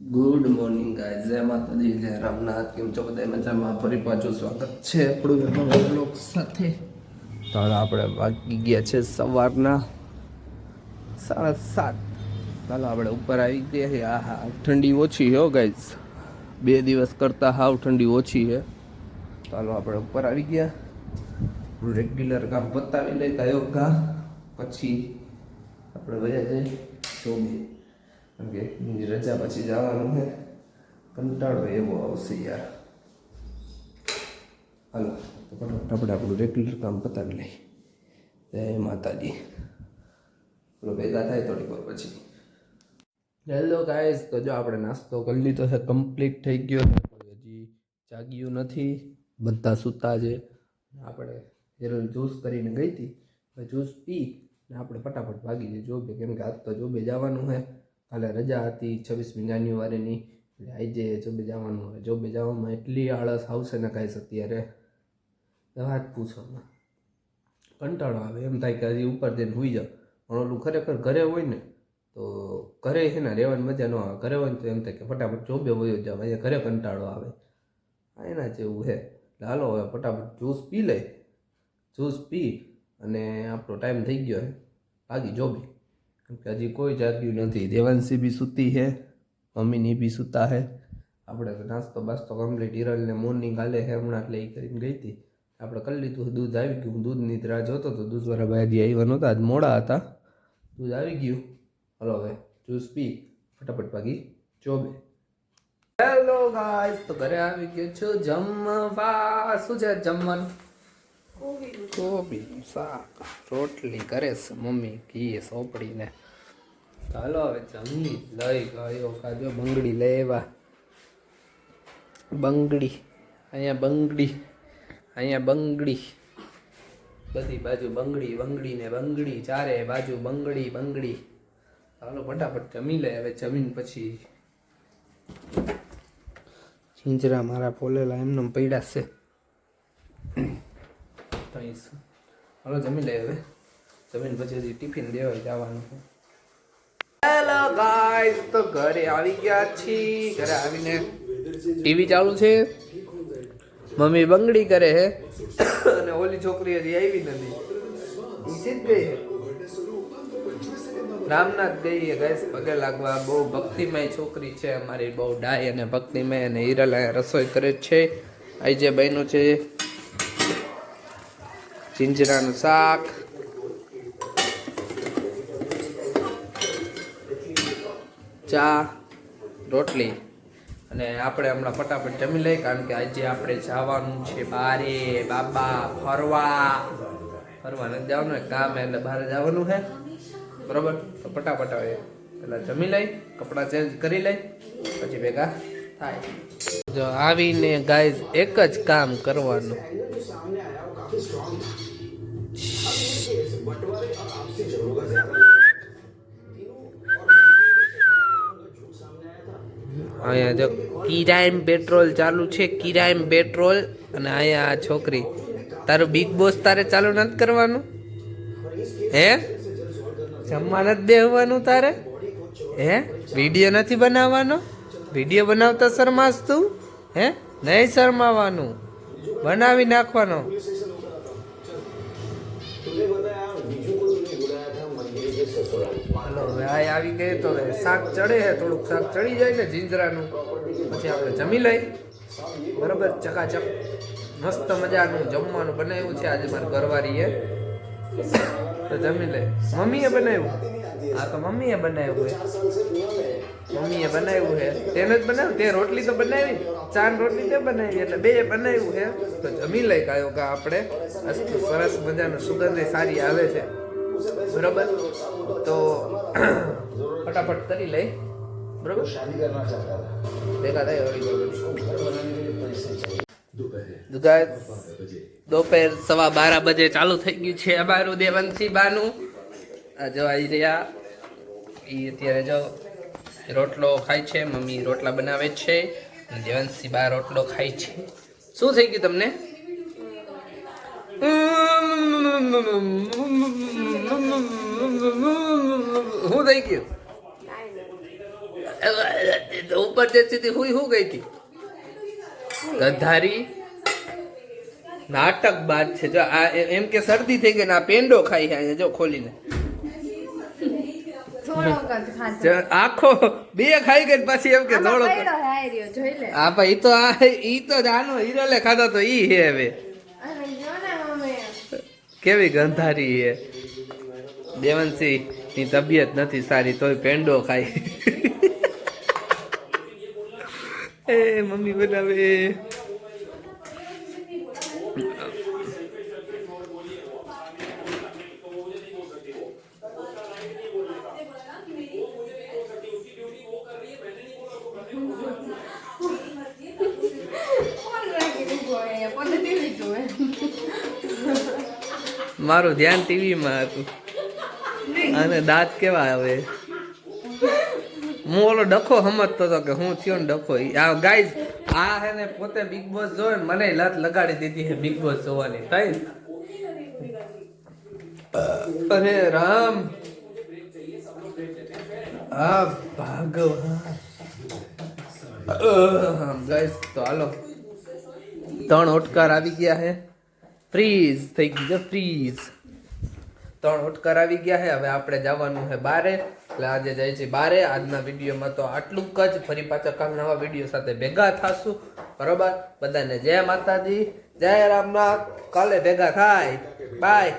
Good morning guys જય માતાજી, જય રામનાથ. કેમ છો બધા? મજામાં? ફરી પાછું સ્વાગત છે આપણું બ્લોગ સાથે. તો આપણે વાગી ગયા છે સવારના સાડા સાત. ચાલો આપણે ઉપર આવી ગયા છે આ હા ઠંડી ઓછી હો ગાઈઝ બે દિવસ કરતાં હાવ ઠંડી ઓછી છે. ચાલો આપણે ઉપર આવી ગયા. રેગ્યુલર કામ પતાવી લઈ કયો કા પછી આપણે વયા જઈએ. ચોબી કેમ કે એની રજા પછી જવાનું છે. કંટાળો એવો આવશે યાર. હાલો, તો ફટાફટ આપણે આપણું રેગ્યુલર કામ પતાવી લઈએ. જય માતાજી. પેલો ભેગા થાય થોડીક વાર પછી. હેલો ગાઈઝ તો જો આપણે નાસ્તો કરી લીધો છે કમ્પ્લીટ થઈ ગયો છે. હજી જાગ્યું નથી. બધા સૂતા છે. આપણે હેરલ જ્યુસ કરીને ગઈ હતી. જ્યુસ પી ને આપણે ફટાફટ ભાગી જઈએ જોબે કેમ કે આજ તો જોબે જવાનું છે. કાલે રજા હતી છવ્વીસમી જાન્યુઆરીની એટલે આજે જોબે જવાનું હોય જોબે જવામાં એટલી આળસ આવશે ને કાંઈ અત્યારે. વાત પૂછો કંટાળો આવે એમ થાય કે હજી ઉપર જઈને હોઈ જાઓ. પણ ઓલું ખરેખર ઘરે હોય ને, તો ઘરે છે ને રહેવાની મજા ન આવે. ઘરે હોય ને તો એમ થાય કે ફટાફટ જોબે વયો જાવ અહીંયા ઘરે કંટાળો આવે. એના જેવું છે હાલો હવે ફટાફટ જ્યુસ પી લે જ્યુસ પી અને આપણો ટાઈમ થઈ ગયો હે. બાકી જોબે. કેમ કે હજી કોઈ જાગ્યું નથી. દેવાંશી બી સૂતી છે, મમ્મીની બી સૂતા છે. આપણે નાસ્તો બાસ્તો કમ્પ્લીટ હિરલને મોર્નિંગ હાલે છે હમણાં એટલે એ કરીને ગઈ હતી. આપણે કરી લીધું દૂધ આવી ગયું. દૂધની રાહ જોતો તો દૂધવાળા ભાઈ આવ્યા નહોતા. આજ મોડા હતા. દૂધ આવી ગયું. હલો હવે જ્યુસ પી. ફટાફટ ભાગી ચોબે હેલો ગાઈસ તો ઘરે આવી ગયો છું. જમવા. શું છે જમવાનું? કોબી, શાક, રોટલી કરે છે મમ્મી, ઘી, સોપડીને. ચાલો હવે જમી લઈ ગયો કાજો બંગડી લેવા બંગડી, અહીંયા બંગડી અહીંયા બંગડી. બધી બાજુ બંગડી બંગડી ને બંગડી, ચારે બાજુ બંગડી બંગડી. ચાલો ફટાફટ જમી લે, હવે જમીન પછી. ચીંજરા મારા ફોલેલા એમને પૈડા છે. હાલો, જમી લે હવે. જમીન પછી હજી ટિફિન દેવાય જવાનું છે. હેલો ગાઈસ તો ઘરે આવી ગયા છીએ. ઘરે આવીને ટીવી ચાલુ છે. મમ્મી બંગડી કરે છે. અને ઓલી છોકરી હજી આવી નથી. ઈ સીધ ગઈ રામનાથ ગઈ છે ગાઈસ પગે લાગવા બહુ ભક્તિમય છોકરી છે. અમારી બહુ ડાય અને ભક્તિમય અને હિરલ રસોઈ કરે છે. અહીં જે બહેનો છે. ચિંજરાનું શાક ચા, રોટલી. અને આપણે હમણાં ફટાફટ જમી લઈએ કારણ કે આજે આપણે જવાનું છે બારે, બાબા, ફરવા. ફરવા નથી જવાનું કામ એટલે બહાર જવાનું છે બરોબર? તો ફટાફટ આવે પેલા જમી લઈ કપડાં ચેન્જ કરી લઈ પછી ભેગા થાય જો આવીને ગાઈઝ એક જ કામ કરવાનું. અહીંયા જો કિરાયમ પેટ્રોલ ચાલુ છે, કિરાયમ પેટ્રોલ અને અહીંયા આ છોકરી. તારું બિગ બોસ તારે ચાલુ નથી કરવાનું? હે? જમવા નથી બેહવાનું તારે? હે? વીડિયો નથી બનાવવાનો? વીડિયો બનાવતા શરમાસ તું હે? નહીં શરમાવાનું. બનાવી નાખવાનો. ભાઈ આવી ગઈ તો શાક ચડે છે, થોડુંક શાક ચડી જાય ને જીંજરાનું. પછી આપણે જમી લઈ. બરાબર? ચકાચક. મસ્ત મજાનું જમવાનું બનાવ્યું છે. આજે મારા ઘરવાળીએ. તો જમી લે મમ્મીએ બનાવ્યું? હા તો મમ્મીએ બનાવ્યું છે. મમ્મીએ બનાવ્યું છે. તેને જ બનાવ્યું? તે રોટલી તો બનાવી? ચાર રોટલી તે બનાવી. એટલે બે બનાવ્યું છે. તો જમી લઈ કાયો કે આપણે. અસ્તુ સરસ મજાનું સુગંધ સારી આવે છે. બરોબર? તો ફટાફટ કરી લઈ. બરોબર? ભેગા થાય દોપહેર સવા બારા બજે ચાલુ થઈ ગયું છે અમારું દેવંશી બાનું આ જો આવી રહ્યા એ અત્યારે જો રોટલો ખાય છે મમ્મી રોટલા બનાવે છે અને દેવંશી બા રોટલો ખાય છે. શું થઈ ગયું તમને? શું થઈ ગયું? ઉપર જે સ્થિતિ હું શું ગઈ હતી? ગધારી. નાટક બાદ છે. જો આ એમ કે શરદી થઈ ગઈ ને આ પેંડો ખાઈ છે જો ખોલીને. આખો બે ખાઈ ગઈ પછી એમ કે થોડો આ ભાઈ તો આ ઈ તો આનો હિરલે ખાધો તો ઈ હે હવે. કેવી ગંધારી હે દેવનસી ની તબિયત નથી સારી તોય પેંડો ખાય એ મમ્મી જોવે? મારું ધ્યાન ટીવીમાં હતું. અને દાંત કેવા આવે? હું ઓલો ડખો સમજતો હતો કે હું થયો ને ડખો આ ગાઈઝ આ હે ને પોતે બિગ બોસ જોવે ને મને લત લગાડી દીધી હે બિગ બોસ જોવાની. થઈ અરે રામ. આ ભગવાન. ગાઈઝ તો હાલો. ત્રણ ઓટકાર આવી ગયા હે. ફ્રીઝ થઈ ગઈ છે ફ્રીઝ ત્રણ ઓટકાર આવી ગયા છે. હવે આપણે જવાનું છે બારે. એટલે આજે જાય છે બારે. આજના વિડીયોમાં તો આટલું જ ફરી પાછા કાલ નવા વીડિયો સાથે ભેગા થાશું. બરોબર? બધાને જય માતાજી. જય રામનાથ. કાલે ભેગા થાય. બાય